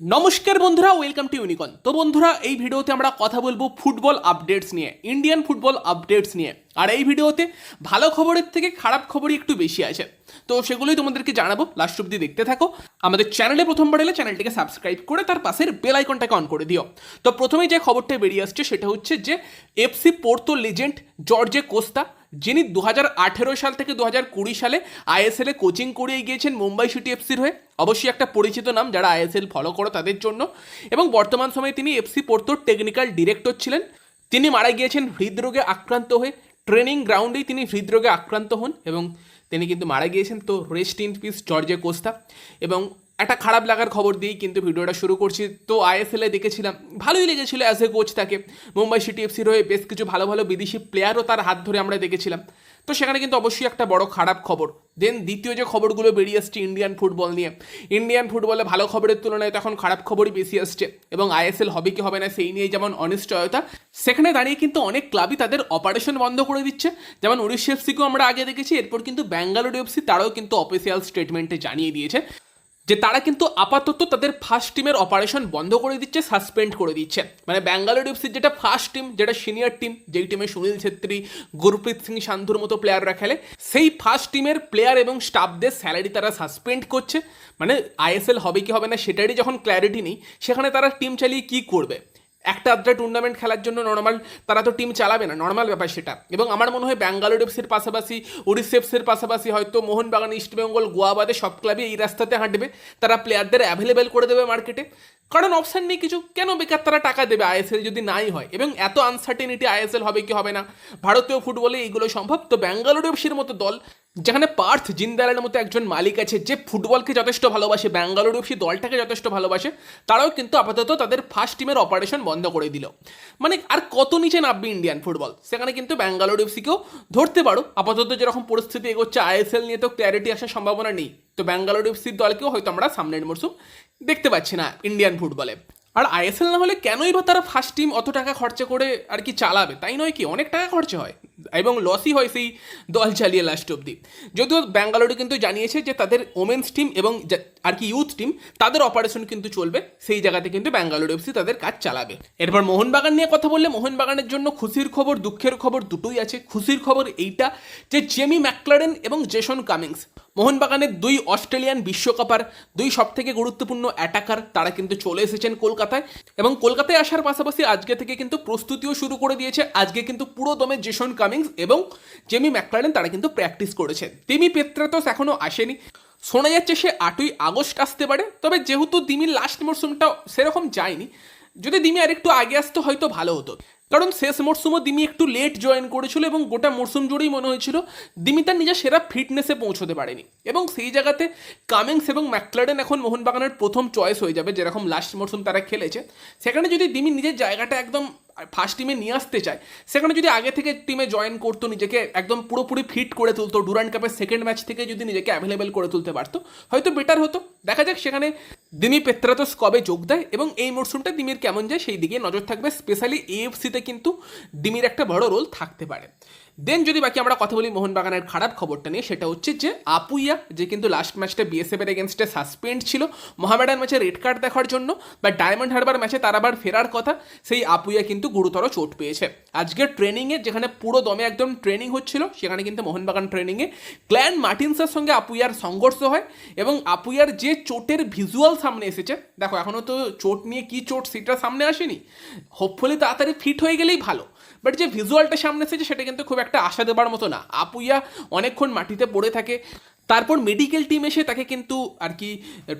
নমস্কার বন্ধুরা welcome to ইউনিকন তো বন্ধুরা, এই ভিডিওতে আমরা কথা বলব ফুটবল আপডেটস নিয়ে ইন্ডিয়ান ফুটবল আপডেটস নিয়ে। আর এই ভিডিওতে ভালো খবরের থেকে খারাপ খবরই একটু বেশি আছে। তো সেগুলোই তোমাদেরকে জানাব লাস্ট অব্দি দেখতে থাকো। আমাদের চ্যানেলে প্রথমবার এলে চ্যানেলটিকে সাবস্ক্রাইব করে, তার পাশের বেল আইকনটাকে অন করে দিও। তো প্রথমেই যে খবরটা বেরিয়ে আসছে, সেটা হচ্ছে যে FC Porto legend Jorge Costa যিনি দু হাজার আঠেরো সাল থেকে দু সালে আইএসএল কোচিং করিয়ে গিয়েছেন মুম্বাই সিটি এফসির হয়ে। অবশ্যই একটা পরিচিত নাম, যারা আইএসএল ফলো করো তাদের জন্য। এবং বর্তমান সময়ে তিনি এফসি পোর্তোর টেকনিক্যাল ডিরেক্টর ছিলেন। তিনি মারা গিয়েছেন হৃদরোগে আক্রান্ত হয়ে। ট্রেনিং গ্রাউন্ডেই তিনি হৃদরোগে আক্রান্ত হন এবং তিনি কিন্তু মারা গিয়েছেন। তো rest in peace Jorge Costa. এবং একটা খারাপ লাগার খবর দিয়েই কিন্তু ভিডিওটা শুরু করছি। তো আইএসএলে দেখেছিলাম, ভালোই লেগেছিল অ্যাজ এ কোচ তাকে। মুম্বাই সিটি এফসির হয়ে বেশ কিছু ভালো ভালো বিদেশি প্লেয়ারও তার হাত ধরে আমরা দেখেছিলাম। তো সেখানে কিন্তু অবশ্যই একটা বড় খারাপ খবর। দেন দ্বিতীয় যে খবরগুলো বেরিয়ে আসছে ইন্ডিয়ান ফুটবল নিয়ে। ইন্ডিয়ান ফুটবলে ভালো খবরের তুলনায় তখন খারাপ খবরই বেশি আসছে। এবং আইএসএল হবে কি হবে না, সেই নিয়ে যেমন অনিশ্চয়তা। সেখানে দাঁড়িয়ে কিন্তু অনেক ক্লাবই তাদের অপারেশন বন্ধ করে দিচ্ছে। যেমন উড়িষ্যা এফসিকেও আমরা আগে দেখেছি, এরপর কিন্তু ব্যাঙ্গালোর এফসি তারাও কিন্তু অফিসিয়াল স্টেটমেন্টে জানিয়ে দিয়েছে। যে তারা কিন্তু আপাতত তাদের ফার্স্ট টিমের অপারেশন বন্ধ করে দিচ্ছে সাসপেন্ড করে দিচ্ছে। মানে ব্যাঙ্গালোর এফসির যেটা ফার্স্ট টিম যেটা সিনিয়র টিম যেই টিমে সুনীল ছেত্রী, গুরপ্রীত সিং সান্ধুর মতো প্লেয়াররা খেলে, সেই ফার্স্ট টিমের প্লেয়ার এবং স্টাফদের স্যালারি তারা সাসপেন্ড করছে। মানে আইএসএল হবে কি হবে না, সেটারই যখন ক্ল্যারিটি নেই, সেখানে তারা টিম চালিয়ে কি করবে? একটা আধটা টুর্নামেন্ট খেলার জন্য নর্মাল তারা তো টিম চালাবে না নর্মাল ব্যাপার সেটা। এবং আমার মনে হয় ব্যাঙ্গালোর এফসির পাশাপাশি, উড়িষ্যা এফসির পাশাপাশি হয়তো মোহনবাগান ইস্টবেঙ্গল গোয়াবাদে সব ক্লাবই এই রাস্তাতে হাঁটবে। তারা প্লেয়ারদের অ্যাভেলেবেল করে দেবে মার্কেটে কারণ অপশান নেই কিছু। কেন বেকার তারা টাকা দেবে আইএসএল যদি নাই হয়? এবং এত আনসার্টেনিটি আইএসএল হবে কি হবে না? ভারতীয় ফুটবলে এইগুলো সম্ভব? তো ব্যাঙ্গালোর এফসির মতো দল যেখানে পার্থ জিন্দালের মতো একজন মালিক আছে যে ফুটবলকে যথেষ্ট ভালোবাসে ব্যাঙ্গালোর এফসি দলটাকে যথেষ্ট ভালোবাসে, তারাও কিন্তু আপাতত তাদের ফার্স্ট টিমের অপারেশন বন্ধ করে দিল। মানে আর কত নিচে নামবে ইন্ডিয়ান ফুটবল সেখানে কিন্তু ব্যাঙ্গালোর এফসিকেও ধরতে পারো। আপাতত যেরকম পরিস্থিতি এগোচ্ছে আইএসএল নিয়ে তো ক্ল্যারিটি আসার সম্ভাবনা নেই। তো ব্যাঙ্গালোর এফসির দলকেও হয়তো আমরা সামনের মরশুম দেখতে পাচ্ছি না ইন্ডিয়ান ফুটবলে আর আইএসএল না হলে কেনই বা তারা ফার্স্ট টিম অত টাকা খরচা করে আর কি চালাবে? তাই নয় কি? অনেক টাকা খরচা হয়। এবং লসই হয় সেই দল চালিয়ে লাস্ট অব্দি যদিও ব্যাঙ্গালোরে কিন্তু জানিয়েছে যে তাদের ওমেন্স টিম এবং আর কি ইউথ টিম তাদের অপারেশন কিন্তু চলবে, সেই জায়গাতে কিন্তু ব্যাঙ্গালোর এফসি তাদের কাজ চালাবে। এরপর মোহনবাগান নিয়ে কথা বললে, মোহনবাগানের জন্য খুশির খবর, দুঃখের খবর দুটোই আছে। খুশির খবর এইটা যে জেমি ম্যাকলারেন এবং জেসন কামিংস মোহনবাগানের দুই অস্ট্রেলিয়ান বিশ্বকাপার, দুই সব থেকে গুরুত্বপূর্ণ অ্যাটাকার তারা কিন্তু চলে এসেছেন কলকাতায়। এবং কলকাতায় আসার পাশাপাশি আজকে থেকে কিন্তু প্রস্তুতিও শুরু করে দিয়েছে। আজকে কিন্তু পুরো দমে জেসন কামিংস এবং জেমি ম্যাকলারেন তারা কিন্তু প্র্যাকটিস করেছেন তিমি পেত্রাতস এখনও আসেনি। শোনা যাচ্ছে সে আটই আগস্ট আসতে পারে, তবে যেহেতু দিমির লাস্ট মরশুমটা সেরকম যায়নি, যদি দিমি আরেকটু আগে আসতো হয়তো ভালো হতো। কারণ শেষ মরশুমও দিমি একটু লেট জয়েন করেছিল এবং গোটা মরশুম জুড়েই মনে হয়েছিল দিমি তার নিজের সেরা ফিটনেসে পৌঁছতে পারেনি। এবং সেই জায়গাতে কামিংস এবং ম্যাকলারেন এখন মোহনবাগানের প্রথম চয়েস হয়ে যাবে, যেরকম লাস্ট মরশুম তারা খেলেছে। সেখানে যদি দিমি নিজের জায়গাটা একদম ফার্স্ট টিমে নিয়ে আসতে চায়। সেখানে যদি আগে থেকে টিমে জয়েন করতো নিজেকে, একদম পুরোপুরি ফিট করে তুলতো ডুরান্ড কাপের সেকেন্ড ম্যাচ থেকে যদি নিজেকে অ্যাভেলেবেল করে তুলতে পারতো, হয়তো বেটার হতো। দেখা যাক সেখানে দিমি পেত্রাতস কবে যোগ দেয় এবং এই মরশুমটা দিমির কেমন যায়, সেই দিকে নজর থাকবে। স্পেশালি এএফসিতে কিন্তু দিমির একটা বড় রোল থাকতে পারে। দেন যদি বাকি আমরা কথা বলি মোহনবাগানের খারাপ খবরটা নিয়ে, সেটা হচ্ছে যে আপুইয়া, যে কিন্তু লাস্ট ম্যাচটা বিএসএফ এর এগেনস্টে সাসপেন্ড ছিল, মোহামেডান ম্যাচে রেড কার্ড দেখার জন্য বা ডায়মন্ড হারবার ম্যাচে তার আবার ফেরার কথা, সেই আপুইয়া কিন্তু গুরুতর চোট পেয়েছে। আজকে ট্রেনিংয়ে যেখানে পুরো দমে একদম ট্রেনিং হচ্ছিল, সেখানে কিন্তু মোহনবাগান ট্রেনিংয়ে ক্ল্যান মার্টিন্সের সঙ্গে আপুইয়ার সংঘর্ষ হয় এবং আপুইয়ার যে চোটের ভিজুয়াল সামনে এসেছে। দেখো এখনও তো চোট নিয়ে কি চোট সেটা সামনে আসেনি। হোপফুলি তাড়াতাড়ি ফিট হয়ে গেলেই ভালো। বাট যে ভিজুয়ালটা সামনে এসেছে, সেটা কিন্তু খুব একটা আশা দেবার মতো না। আপুইয়া অনেকক্ষণ মাটিতে পড়ে থাকে। তারপর মেডিকেল টিম এসে তাকে কিন্তু আর কি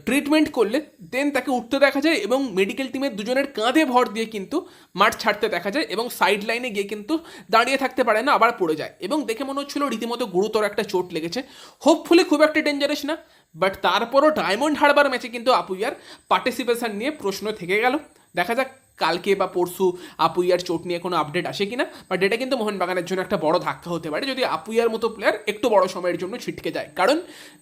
ট্রিটমেন্ট করলে। দেন তাকে উঠতে দেখা যায় এবং মেডিকেল টিমের দুজনের কাঁধে ভর দিয়ে কিন্তু মাঠ ছাড়তে দেখা যায় এবং সাইড লাইনে গিয়ে কিন্তু দাঁড়িয়ে থাকতে পারে না, আবার পড়ে যায়। এবং দেখে মনে হচ্ছিল রীতিমতো গুরুতর একটা চোট লেগেছে। হোপফুলি খুব একটা ডেঞ্জারাস না। বাট তারপরও ডায়মন্ড হারবার ম্যাচে কিন্তু আপুইয়ার পার্টিসিপেশন নিয়ে প্রশ্ন থেকে গেল। দেখা যাক কালকে বা পরশু আপুইয়ার চোট নিয়ে কোনো আপডেট আসে কিনা। বাট এটা কিন্তু মোহনবাগানের জন্য একটা বড় ধাক্কা হতে পারে, যদি আপুইয়ার মতো প্লেয়ার একটু বড় সময়ের জন্য ছিটকে যায়। কারণ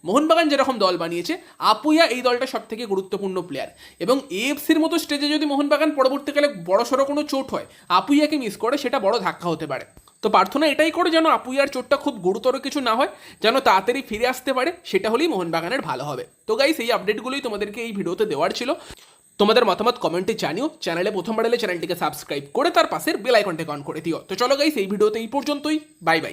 মোহনবাগান যেরকম দল বানিয়েছে আপুইয়া এই দলটা সব থেকে গুরুত্বপূর্ণ প্লেয়ার এবং এএফসির মতো স্টেজে যদি মোহনবাগান পরবর্তীকালে বড়সড় কোনো চোট হয় আপুইয়াকে মিস করে, সেটা বড় ধাক্কা হতে পারে। তো প্রার্থনা এটাই করে যেন আপুইয়ার চোটটা খুব গুরুতর কিছু না হয়, যেন তাড়াতাড়ি ফিরে আসতে পারে, সেটা হলেই মোহনবাগানের ভালো হবে। তো গাইস এই আপডেটগুলোই তোমাদেরকে এই ভিডিওতে দেওয়ার ছিল। তোমাদের মতামত কমেন্টে জানিও। চ্যানেলে প্রথমবার এলে চ্যানেলটিকে সাবস্ক্রাইব করে তার পাশের বেল আইকনটাকে অন করে দিও। তো চলো গাইস এই ভিডিওতে এই পর্যন্তই। Bye bye